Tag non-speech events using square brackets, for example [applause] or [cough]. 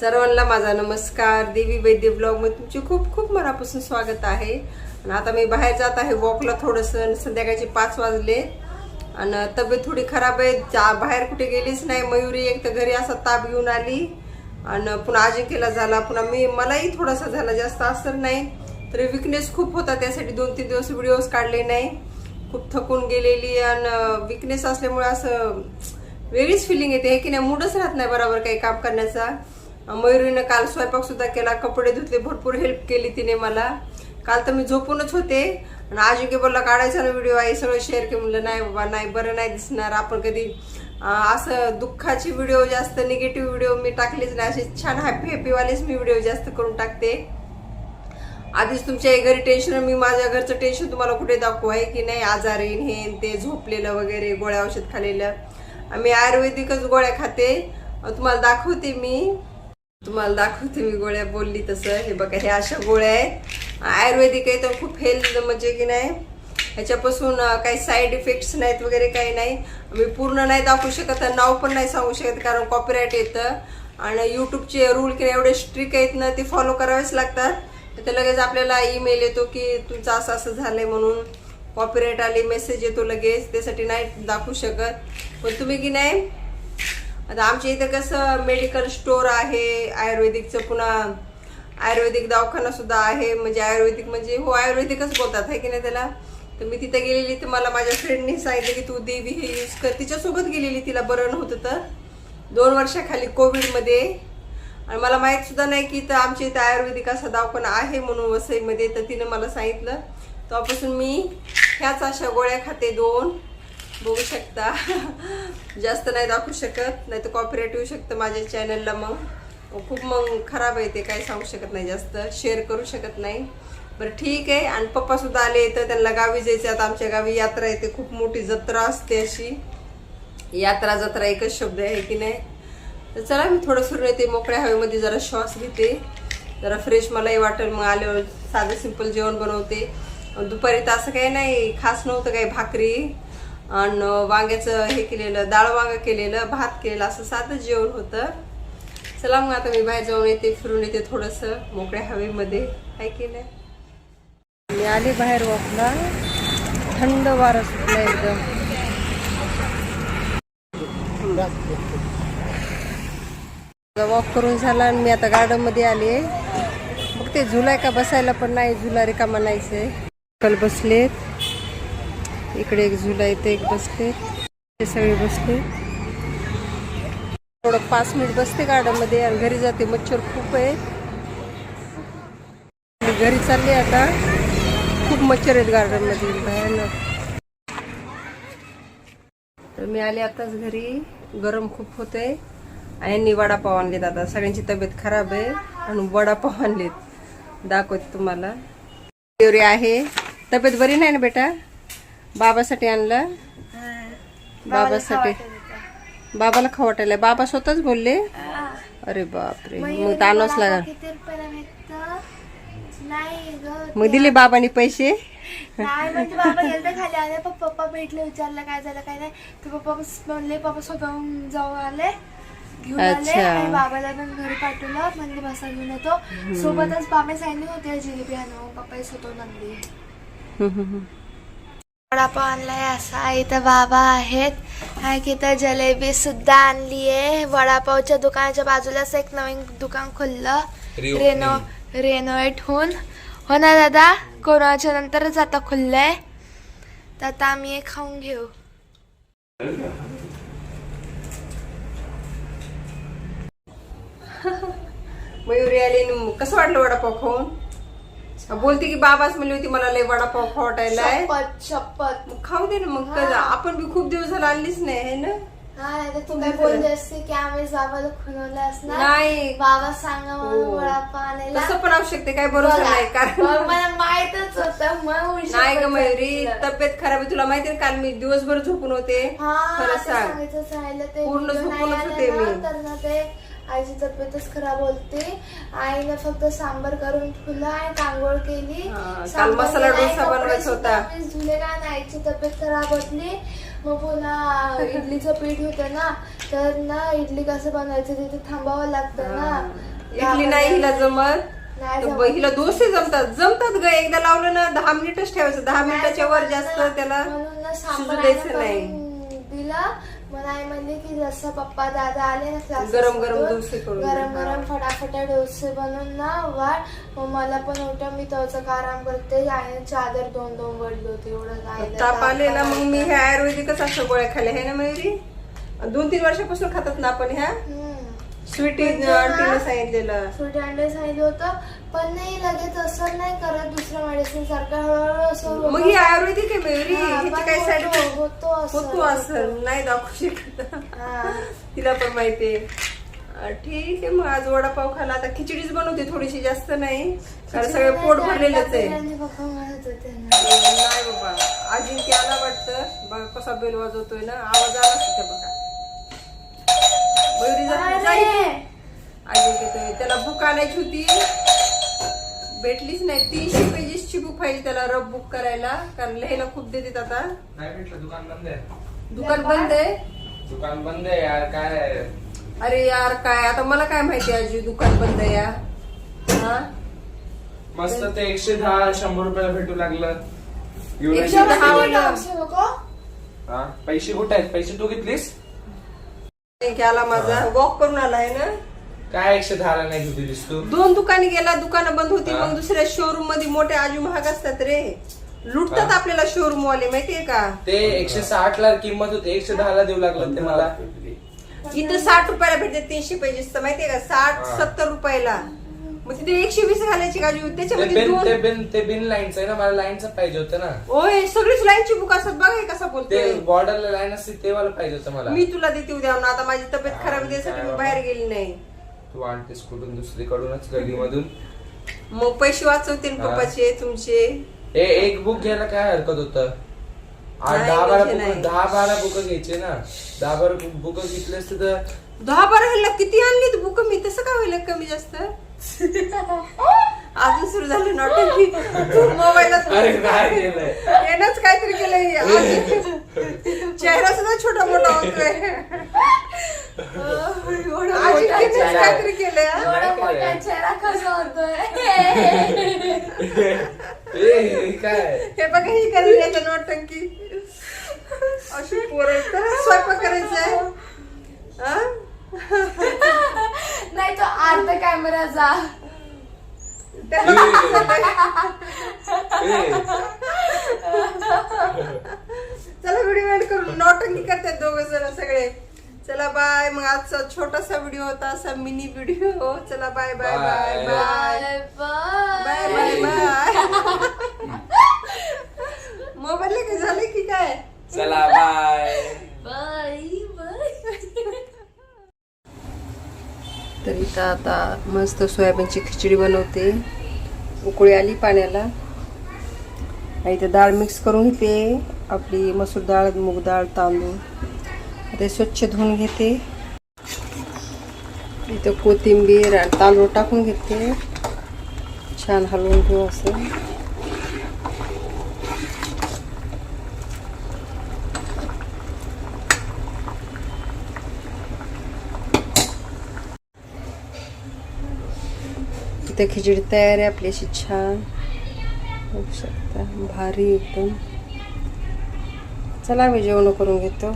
सर्वांना माझा नमस्कार. देवी वैद्य ब्लॉगमध्ये तुमचे खूप खूप मनापासून स्वागत आहे. आणि आता मी बाहेर जात आहे वॉकला थोडंसं संध्याकाळचे पाच वाजले. आणि तब्येत थोडी खराब आहे. जा बाहेर कुठे गेलीच नाही. मयुरी एक तर घरी असा ताप घेऊन आली. आणि पुन्हा अजिंक्यला झाला. पुन्हा मी मलाही थोडासा झाला. जास्त असं नाही. तरी विकनेस खूप होता. त्यासाठी दोन तीन दिवस व्हिडिओज काढले नाही. खूप थकून गेलेली आणि विकनेस असल्यामुळे असं वेगळीच फिलिंग येते. हे की नाही मूडच राहत नाही बरोबर काही काम करण्याचा. मयुरीनं काल स्वयंपाक सुद्धा केला कपडे धुतले भरपूर हेल्प केली तिने मला. काल तर मी झोपूनच होते. आणि अजिंक्य बोलला काढायचा ना व्हिडिओ आई सगळं शेअर केलं म्हणलं नाही बाबा नाही बरं नाही दिसणार. आपण कधी असं दुःखाची व्हिडिओ जास्त निगेटिव्ह व्हिडिओ मी टाकलीच नाही. असे छान हॅपी हॅपीवालेच मी व्हिडिओ जास्त करून टाकते. आधीच तुमच्या घरी टेन्शन मी माझ्या घरचं टेन्शन तुम्हाला कुठे दाखवू आहे की नाही आजार येईन हे ते झोपलेलं वगैरे गोळ्या औषध खाल्लेलं मी आयुर्वेदिकच गोळ्या खाते. तुम्हाला दाखवते मी. तुम्हाला दाखवते मी गोळ्या बोलली तसं. हे बघा हे अशा गोळ्या आहेत. आयुर्वेदिक आहे तर खूप हेल्थ म्हणजे की नाही. ह्याच्यापासून काही साईड इफेक्ट्स नाहीत वगैरे काही नाही. मी पूर्ण नाही दाखवू शकत नाव पण नाही सांगू शकत कारण कॉपीराईट येतं. आणि यूट्यूबचे रूल किंवा एवढे स्ट्रिक आहेत ना ते फॉलो करावेच लागतात. तर लगेच आपल्याला ईमेल येतो की तुमचं असं असं झालंय म्हणून कॉपीराईट आली मेसेज येतो लगेच. त्यासाठी नाही दाखवू शकत. पण तुम्ही की नाही आता आमच्या इथं कसं मेडिकल स्टोर आहे आयुर्वेदिकचं पुन्हा आयुर्वेदिक दवाखाना सुद्धा आहे. म्हणजे आयुर्वेदिक म्हणजे हो आयुर्वेदिकच बोलतात आहे की नाही त्याला? तर मी तिथं गेलेली तर मला माझ्या फ्रेंडनी सांगितलं की तू देवी हे यूज कर. तिच्यासोबत गेलेली तिला बरं नव्हतं तर. दोन वर्षाखाली कोविडमध्ये आणि मला माहीत सुद्धा नाही की तर आमच्या इथं आयुर्वेदिक असा दवाखाना आहे म्हणून वसईमध्ये. तर तिनं मला सांगितलं तेव्हापासून मी ह्याच अशा गोळ्या खाते दोन. बघू शकता. [laughs] जास्त नाही दाखवू शकत नाही तर कॉपीराईट येऊ शकतं माझ्या चॅनलला मग. खूप मग खराब आहे ते काही सांगू शकत नाही जास्त शेअर करू शकत नाही. बरं ठीक आहे आणि पप्पासुद्धा आले तर त्यांना गावी जायचे आता आमच्या गावी यात्रा येते खूप मोठी जत्रा असते अशी. यात्रा जत्रा एकच शब्द आहे की नाही? तर चला मी थोडं फिरून येते मोकळ्या हवेमध्ये जरा श्वास घेते. जरा फ्रेश मलाही वाटेल मग आल्यावर साधं सिंपल जेवण बनवते. दुपारी तर असं काही नाही खास नव्हतं काही भाकरी. आणि वांग्याचं हे केलेलं डाळ वांग केलेलं भात केलेलं असं साधं जेवण होतं. चला मग आता मी बाहेर जाऊन येते फिरून येते थोडंसं मोकळ्या हवेमध्ये. काय केलं मी आले बाहेर वॉकला. थंड वारा सुटला एकदम. वॉक करून झाला आणि मी आता गार्डनमध्ये आले मग ते झुलाय का बसायला पण नाही झुला रिकामा नाहीच आहे. कल बसलेत. इकडे एक झुला इथे एक बसते ते सगळे बसते थोडं पाच मिनिट बसते गार्डनमध्ये. आणि घरी जाते. मच्छर खूप आहे. मी घरी चालले आता. खूप मच्छर आहेत गार्डनमध्ये. भयानक. तर मी आले आताच घरी. गरम खूप होतंय आणि वडापाव आणलेत आता. सगळ्यांची तब्येत खराब आहे आणि वडापाव आणलेत. दाखवते तुम्हाला. डिलिव्हरी आहे. तब्येत बरी नाही ना बेटा? बाबासाठी आणलं. बाबासाठी. बाबाला खवटायला बाबा स्वतःच बोलले? अरे बापरे. मग तानच लागल किती रुपयाला भेटतं नाही ग मग दिले बाबांनी पैसे? नाही म्हणजे बाबा गेले खाली आले. पप्पा पप्पा भेटले विचारलं काय झालं काय नाही. तर पप्पा म्हणले पप्पा स्वतःहून जाऊन आले घेऊन आले अच्छा. आणि बाबाला पण घरी पाठवलं. म्हणजे बसा घेऊन येतो. सोबतच बाबा सांगितले होते जिलेबी आणू पप्पा स्वतःहून आणली. हम्म, वडापाव आणलाय असा इथं बाबा आहेत. आणि इथं जलेबी सुद्धा आणली आहे वडापावच्या दुकानाच्या बाजूलाच एक नवीन दुकान खुललं. रेनो रेनोवेट होऊन हो ना दादा? कोरोनाच्या नंतरच आता खुललंय. तर आता आम्ही हे खाऊन घेऊ. मयुरी आली कसं वाटलं वडापाव खाऊन? बोलते की बाबाच म्हणली होती मला लय वडापाव खावटायला आहे. शपथ खाऊ दे ना मग कधी- आपण बी खूप दिवस झाला आणलीच नाही है ना? हा नाही तर तू काय बोलली असते की आम्ही बाबाला असणार. नाही. बाबा सांगा हो. वडापाव आणायला. तसं पण असू शकते काय बरोबर नाही कारण मग मला माहितच होतं मग उशीर नाही ग मयुरी. तब्येत खराब आहे तुला माहिती आहे काल मी दिवसभर झोपून होते. हा, खरं ते सांग. सांगायचंच राहिलं ते पूर्ण video नाही झोपूनच आलं होते ना, मी. तर ते आईची तब्येतच खराब होती. आईने फक्त सांबर करून ठेवलं आणि कांगोळ केली. मसाला डोसा बनवायचा होता. आणि आईची तब्येत खराब होती मग पुन्हा इडलीचं पीठ होतं ना तर ना इडली कसं बनवायचं तिथे थांबावं लागतं ना. इडली नाही हिला जमत? हिला डोसे जमतात. जमतात ग. एकदा लावलं ना दहा मिनिटच ठेवायचं. दहा मिनिटाच्या वर जास्त त्याला द्यायचं नाही. दिला. मग आई म्हणली की जसं पप्पा दादा आले ना गरम गरम डोसे गरम. गरम फटाफटा डोसे बनवून ना वाढ मग मला पण उठा मी तोच आराम करते आणि चादर दोन दोन वडली होती एवढं ताप आलेला मग मी. ह्या आयुर्वेदिकच असं गोळ्या खाल्ल्या आहे ना मयुरी दोन तीन वर्षापासून खातात ना आपण ह्या. स्वीटी म्हणजे ना- सांगितलेलं फ्रूट अंडे सांगितलं होतं पण नाही लगेच असं नाही करत दुसऱ्या मेडिसिन सारखं हळूहळू असं मग. ही आयुर्वेदिक आहे मयुरी हा, ह्याची पण काही साईड होतो- असं. होतो असं नाही दाखवू शकत. हा. तिला पण माहितीये ठीक आहे मग आज वडापाव खाला. आता खिचडीच बनवते थोडीशी जास्त नाही. कारण सगळे पोट भरलेलंच आहे. नाही बाबा अजिंक्य आला वाटतं. बघा कसा बेल वाजवतोय ना. आवाज आला तिथे बघा. मयुरी जात! अजिंक्य तो त्याला बुक आणायची होती. भेटलीच नाही. तीनशे पेजेसची बुक पाहिजे त्याला रब बुक करायला कारण लिहायला खूप देतात आता. नाही भेटलं दुकान बंद आहे. दुकान बंद आहे? दुकान बंद आहे यार काय आहे? अरे यार काय? आता मला काय माहिती आजी दुकान बंद आहे या हा? मस्त ते एकशे दहा शंभर रुपयाला भेटू लागलं. एकशे. दहा वाला. हा? पैसे कुठे आहेत? पैसे तू घेतलीस? आला माझा. वॉक करून आलाय ना? काय एकशे दहाला नाही घेऊ दिलीस तू दोन दुकाने गेला दुकानं बंद होती हा. मग दुसऱ्या शोरूममध्ये मोठे आजू महाग असतात रे. लुटतात हा. आपल्याला शोरूम वाले माहितीये का? ते एकशे साठ ला किंमत होती एकशे दहाला देऊ लागलं ते मला. इथं साठ रुपयाला भेटते तीनशे पेजेस माहितीये का? साठ हा. सत्तर रुपयाला. मग तिथे एकशे वीस घालायची काजू ते त्याच्यामध्ये बिन ते दोन बिन ते बिन लाईनचं आहे ना मला लाईनचं पाहिजे होतं ना. ओय सगळीच लाईनची बुक असतात बघा हे कसा ते बोलतोय बॉर्डरला लाईन असते ते वाला पाहिजे होतं मला. मी तुला देते उद्या ना आता माझी तब्येत खराब त्यासाठी मी बाहेर गेली नाही. तू आणतेस कुठून दुसरीकडूनच गलीमधून. मग पैसे वाचवतील हा. पप्पाचे तुमचे. ए एक बुक घ्यायला काय हरकत होतं? नाही, दहा बारा बुक नाही. दहा बारा बुक घ्यायचे ना. दहा बारा बुक घेतले असते तर दहा बारा ह्याला किती आणली बुक मी तसं काय होईल कमी जास्त? [laughs] अजून सुरू झालं तू अरे काय केलंय. काहीतरी केलंय. अजून [laughs] चेहरा सुद्धा छोटा मोठा होतोय अजिंक्यनेच चेहरा. काहीतरी केलंय हा. एवढा नाही मोठा काय. चेहरा कसा होतोय ए, हे काय हे बघा ही कधी याच्या नोटंकी अशी पोरं तर स्वयंपाक करायचंय हा? नाही तो अर्धा कॅमेरा जा त्याला ए, चला व्हिडिओ एंड करू नॉटंकी करतात दोघ जण सगळे. चला बाय. मग आजचा छोटासा व्हिडिओ होता असा मिनी व्हिडिओ चला bye bye bye. Bye bye. Bye bye. Bye mobile काय झाले की काय? चला बाय. Bye bye. तर इथं आता मस्त सोयाबीनची खिचडी बनवते. उकळी आली पाण्याला. आणि इथं डाळ मिक्स करून घेते. आपली मसूर डाळ मूग डाळ तांदूळ. ते स्वच्छ धुवून घेते. इथं कोथिंबीर आणि तांदूळ टाकून घेते. छान हलवून घेऊ असं. इथं खिचडी तयार आहे आपली अशी छान. बघू शकता. भारी एकदम. चला मी जेवण करून घेतो.